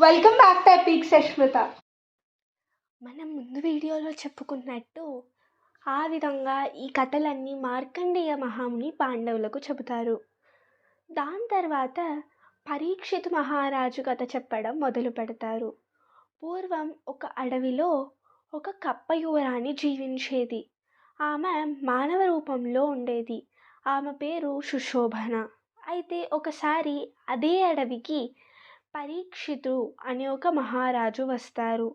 Welcome back to Epic Sushmita మనం ముందు వీడియోలో చెప్పుకున్నట్టు ఆ విధంగా ఈ కథలన్నీ మార్కండేయ మహాముని పాండవులకు చెబుతారు. దాని తర్వాత పరీక్షిత్ మహారాజు కథ చెప్పడం మొదలు పెడతారు. పూర్వం ఒక అడవిలో ఒక కప్ప యువరాణి జీవించేది. ఆమె మానవ రూపంలో ఉండేది. ఆమె పేరు సుశోభన. అయితే ఒకసారి అదే అడవికి పరీక్షితు అనే ఒక మహారాజు వస్తారు.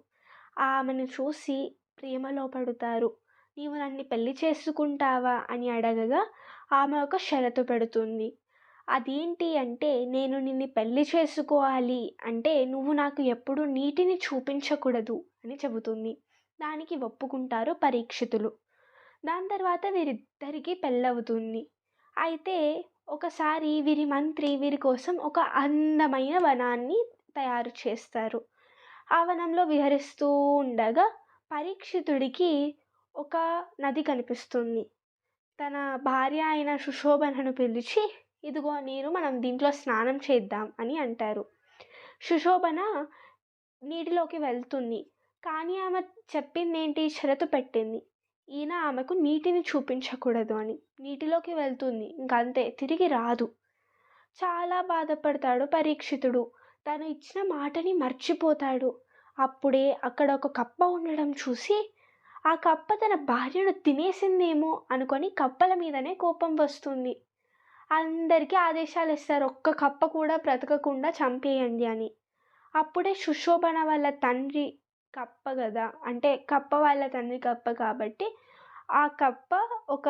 ఆమెను చూసి ప్రేమలో పడుతారు నీవు నన్ను పెళ్ళి చేసుకుంటావా? అని అడగగా ఆమె ఒక షరతు పెడుతుంది. అదేంటి అంటే నేను నిన్ను పెళ్ళి చేసుకోవాలి. అంటే నువ్వు నాకు ఎప్పుడు నీటిని చూపించకూడదు అని చెబుతుంది. దానికి ఒప్పుకుంటారు పరీక్షితులు. దాని తర్వాత వీరిద్దరికీ పెళ్ళవుతుంది. అయితే ఒకసారి వీరి మంత్రి వీరి కోసం ఒక అందమైన వనాన్ని తయారు చేస్తారు. ఆ వనంలో విహరిస్తూ ఉండగా పరీక్షితుడికి ఒక నది కనిపిస్తుంది. తన భార్య అయిన సుశోభనను పిలిచి ఇదిగో నీరు మనం దీంట్లో స్నానం చేద్దాం అని అంటారు. సుశోభన నీటిలోకి వెళ్తుంది. కానీ ఆమె చెప్పింది ఏంటి షరతు పెట్టింది. ఈయన ఆమెకు నీటిని చూపించకూడదు అని. నీటిలోకి వెళ్తుంది. ఇంకంతే. తిరిగి రాదు. చాలా బాధపడతాడు పరీక్షితుడు. తను ఇచ్చిన మాటని మర్చిపోతాడు. అప్పుడే అక్కడ ఒక కప్ప ఉండడం చూసి ఆ కప్ప తన భార్యను తినేసిందేమో అనుకొని కప్పల మీదనే కోపం వస్తుంది. అందరికీ ఆదేశాలు ఇస్తారు. ఒక్క కప్ప కూడా బ్రతకకుండా చంపేయండి అని. అప్పుడే సుశోభన వాళ్ళ తండ్రి కప్ప కదా! అంటే కప్ప వాళ్ళ తండ్రి కప్ప కాబట్టి ఆ కప్ప ఒక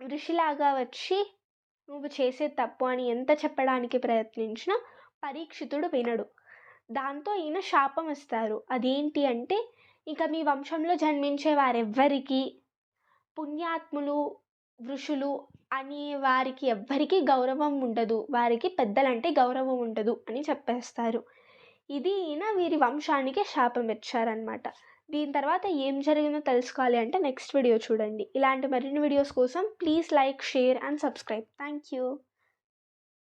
ఋషిలాగా వచ్చి నువ్వు చేసే తప్పు అని ఎంత చెప్పడానికి ప్రయత్నించినా పరీక్షితుడు వినడు. దాంతో ఈయన శాపం ఇస్తారు. అదేంటి అంటే ఇక మీ వంశంలో జన్మించే వారెవ్వరికి పుణ్యాత్ములు ఋషులు అని వారికి ఎవ్వరికీ గౌరవం ఉండదు. వారికి పెద్దలంటే గౌరవం ఉండదు అని చెప్పేస్తారు. ఇది ఈయన వీరి వంశానికి శాపం ఇచ్చారనమాట దీని తర్వాత ఏం జరిగిందో తెలుసుకోవాలి అంటే నెక్స్ట్ వీడియో చూడండి. ఇలాంటి మరిన్ని వీడియోస్ కోసం please like share and subscribe. Thank you